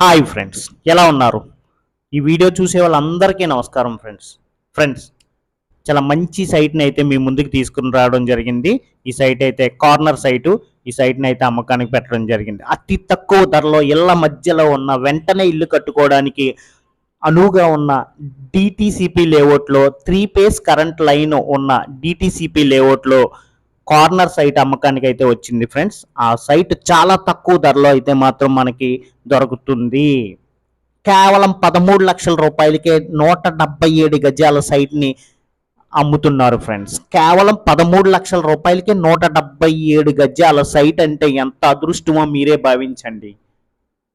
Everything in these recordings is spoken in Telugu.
హాయ్ ఫ్రెండ్స్ ఎలా ఉన్నారు? ఈ వీడియో చూసే వాళ్ళందరికీ నమస్కారం ఫ్రెండ్స్. ఫ్రెండ్స్ చాలా మంచి సైట్ని అయితే మీ ముందుకు తీసుకుని రావడం జరిగింది. ఈ సైట్ అయితే కార్నర్ సైటు. ఈ సైట్ని అయితే అమ్మకానికి పెట్టడం జరిగింది. అతి తక్కువ ధరలో ఇళ్ళ మధ్యలో ఉన్న వెంటనే ఇల్లు కట్టుకోవడానికి అనువుగా ఉన్న డిటిసిపి లేఅవుట్లో త్రీ పేస్ కరెంట్ లైన్ ఉన్న డిటిసిపి లేఅవుట్లో కార్నర్ సైట్ అమ్మకానికి అయితే వచ్చింది ఫ్రెండ్స్. ఆ సైట్ చాలా తక్కువ ధరలో అయితే మాత్రం మనకి దొరుకుతుంది. కేవలం పదమూడు లక్షల రూపాయలకే నూట డెబ్బై ఏడు గజాల సైట్ని అమ్ముతున్నారు ఫ్రెండ్స్. కేవలం పదమూడు లక్షల రూపాయలకే నూట డెబ్బై ఏడు గజాల సైట్ అంటే ఎంత అదృష్టమో మీరే భావించండి.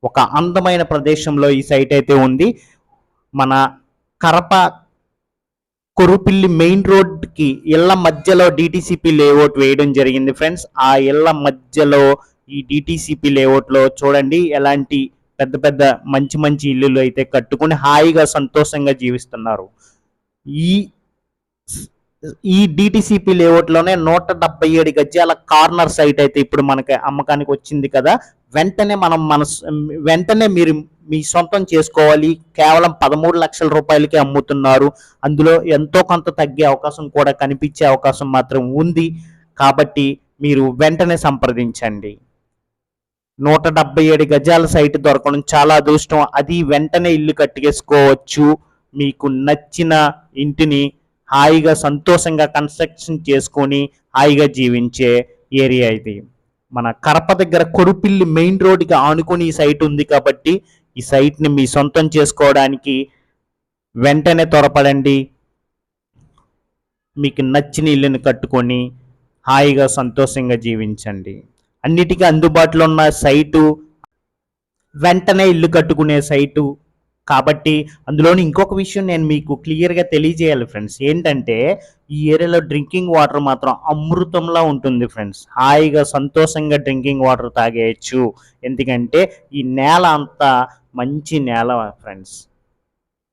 ఒక అందమైన ప్రదేశంలో ఈ సైట్ అయితే ఉంది. మన కరప కొరుపిల్లి మెయిన్ రోడ్కి ఇళ్ళ మధ్యలో డిటిసిపి లేఅవుట్ వేయడం జరిగింది. ఫ్రెండ్స్ ఆ ఇళ్ళ మధ్యలో ఈ డిటిసిపి లేఅవుట్లో చూడండి ఎలాంటి పెద్ద పెద్ద మంచి మంచి ఇల్లులు అయితే కట్టుకుని హాయిగా సంతోషంగా జీవిస్తున్నారు. ఈ ఈ డిటిసిపి లేఅవుట్లోనే నూట డెబ్బై ఏడు గజాల కార్నర్ సైట్ అయితే ఇప్పుడు మనకి అమ్మకానికి వచ్చింది కదా. వెంటనే మనం మన వెంటనే మీరు మీ సొంతం చేసుకోవాలి. కేవలం పదమూడు లక్షల రూపాయలకి అమ్ముతున్నారు. అందులో ఎంతో కొంత తగ్గే అవకాశం కూడా కనిపించే అవకాశం మాత్రం ఉంది. కాబట్టి మీరు వెంటనే సంప్రదించండి. నూట డెబ్బై ఏడు గజాల సైట్ దొరకడం చాలా అదృష్టం. అది వెంటనే ఇల్లు కట్టేసుకోవచ్చు. మీకు నచ్చిన ఇంటిని హాయిగా సంతోషంగా కన్స్ట్రక్షన్ చేసుకొని హాయిగా జీవించే ఏరియా ఇది. మన కరప దగ్గర కొరుపిల్లి మెయిన్ రోడ్కి ఆనుకొని ఈ సైట్ ఉంది కాబట్టి ఈ సైట్ని మీ సొంతం చేసుకోవడానికి వెంటనే త్వరపడండి. మీకు నచ్చిన ఇల్లుని కట్టుకొని హాయిగా సంతోషంగా జీవించండి. అన్నిటికీ అందుబాటులో ఉన్న సైటు వెంటనే ఇల్లు కట్టుకునే సైటు కాబట్టి అందులోని ఇంకొక విషయం నేను మీకు క్లియర్గా తెలియజేయాలి ఫ్రెండ్స్. ఏంటంటే ఈ ఏరియాలో డ్రింకింగ్ వాటర్ మాత్రం అమృతంలా ఉంటుంది ఫ్రెండ్స్. హాయిగా సంతోషంగా డ్రింకింగ్ వాటర్ తాగేయచ్చు. ఎందుకంటే ఈ నేల అంతా మంచి నేల ఫ్రెండ్స్.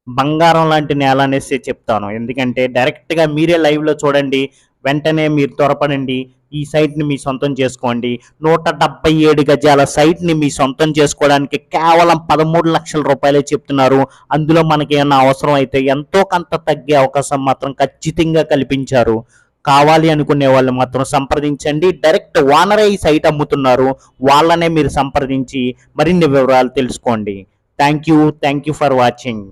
బంగారం లాంటి నేల అనేసి చెప్తాను. ఎందుకంటే డైరెక్ట్గా మీరే లైవ్లో చూడండి. వెంటనే మీరు త్వరపడండి. ఈ సైట్ని మీ సొంతం చేసుకోండి. నూట డెబ్బై ఏడు గజాల సైట్ని మీ సొంతం చేసుకోవడానికి కేవలం పదమూడు లక్షల రూపాయలే చెప్తున్నారు. అందులో మనకి ఏమైనా అవసరం అయితే ఎంతో కొంత తగ్గే అవకాశం మాత్రం ఖచ్చితంగా కల్పించారు. కావాలి అనుకునే వాళ్ళు మాత్రం సంప్రదించండి. డైరెక్ట్ ఓనరే ఈ సైట్ అమ్ముతున్నారు. వాళ్ళనే మీరు సంప్రదించి మరిన్ని వివరాలు తెలుసుకోండి. Thank you. Thank you for watching.